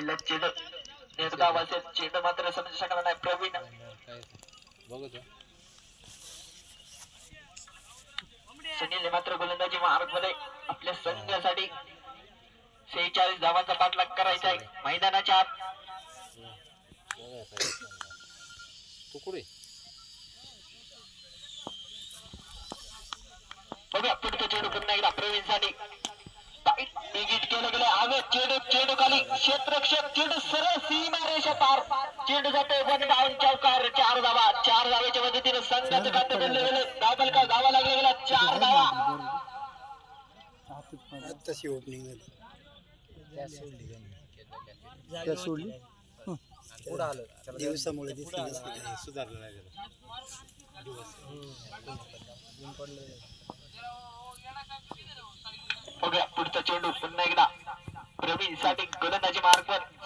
चेंडू चेंडू मात्र समजू शकला नाही. प्रवीण. काय बघतो सुनील मात्र गोलंदाजी मार्गमध्ये आपल्या संघासाठी सेहेचाळीस धावांचा पाठलाग करायचा आहे. मैदानाच्या आत. तू कुठे बघा पुढचं चेंडू पुन्हा एकदा प्रवीणसाठी निगीट केलं गेलं हवे चेंडू चेंडू खाली. क्षेत्रक्षक चेंडू सरळ सीमा रेषा पार. चेंडू जातोय वन बावन चौकार चार धावा. चार धावेच्या मदतीने संघाचं खातं बनलं गेलं. धावल का धावा लागला गेला? चार धावा. तशी ओपनिंग झाली. सोडली दिवसामुळे सुधारलं नाही जरा. बघा पुढचा चेंडू पुन्हा एकदा.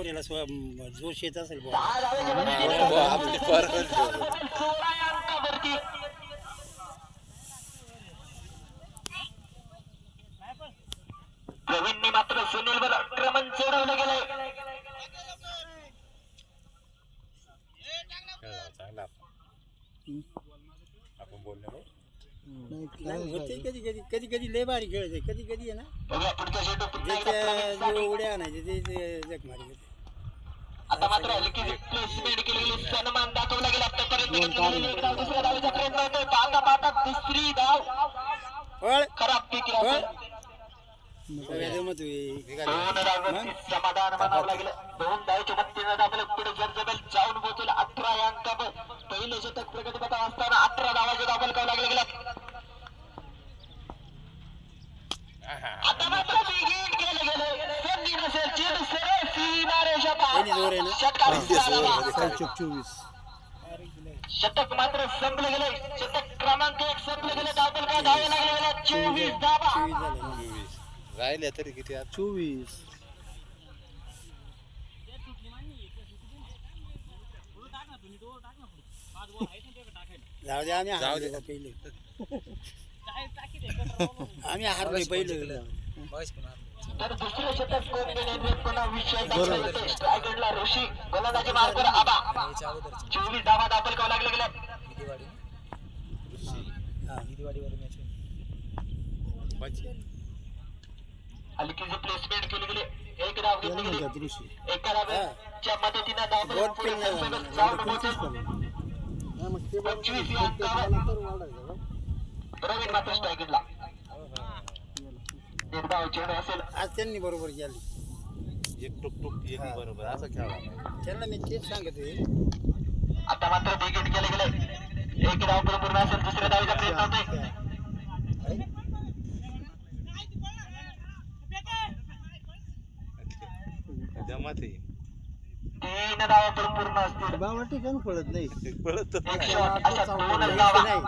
बोर याला स्व- जोश येत असेल हो, आपले बरोबर सोळा अंकावरती प्रवीणने मात्र सुनीलवर आक्रमण चढवलं गेलंय. खेळला चांगला आपण आपण बोललो नाही, होते कधी कधी कधी कधी लय भारी खेळते कधी कधी आहे ना. बघा पुढचा चेंडू पुन्हा एकदा ज्याच्या प्रवीणसाठी. जो उड्या आणायचे ते ते जग मारी घेते आता मात्र हलकी प्लेसमेंट केलेली सन्मान दाखवला गेला आतापर्यंत. दुसऱ्या डावीचा प्रयत्न होतोय. पाहता पाहता दुसरी धाव खराब पीक समाधान मानावं लागलं. दोन धावच्या मदतीनं दाबलं पुढे जरजबेल जाऊन पोहोचल अठरा या अंकावर पहिले शतक प्रगतीपथा असताना अठरा धावाचे दाबल काव लागले. गेला आता पहिली जोर आहे ना? सात चोक चोवीस शतक मात्र संपलं गेलं शतक क्रमांक एक संपलं गेलं धावल काय धावे लागले चोवीस धावा. चोवीस. झाले चोवीस राहिले तरी किती आज चोवीस. जाऊ दे आम्ही. हारलो पहिले? आम्ही हारलोय पहिले. तर दुसरे शतक कोण गेले पुन्हा विषय स्ट्रायगडला ऋषी गोलंदाजी मार्गवर आबा. चोवीस धावा दाखल काव लागले गेल्या. हलकीचे प्लेसमेंट केले गेले. एक धाव घेतली गेली. एका धाव्याच्या मदतीनं. जाऊन पंचवीस या अंकावर? प्रवीण मात्र स्ट्रायगडला एक धाव चेंडू असेल आज त्यांनी बरोबर केली. एक टुक टुक एक बरोबर असं खेळा त्यांना मी तेच सांगतोय. आता मात्र बिगेट केले गेले. एक धाव पूर्ण असेल दुसऱ्या धावीचा प्रयत्न होतोय. जमात आहे. तीन धावा पूर्ण असतील. बावटी काहून पडत नाही. पळत अशा दोनच नाही.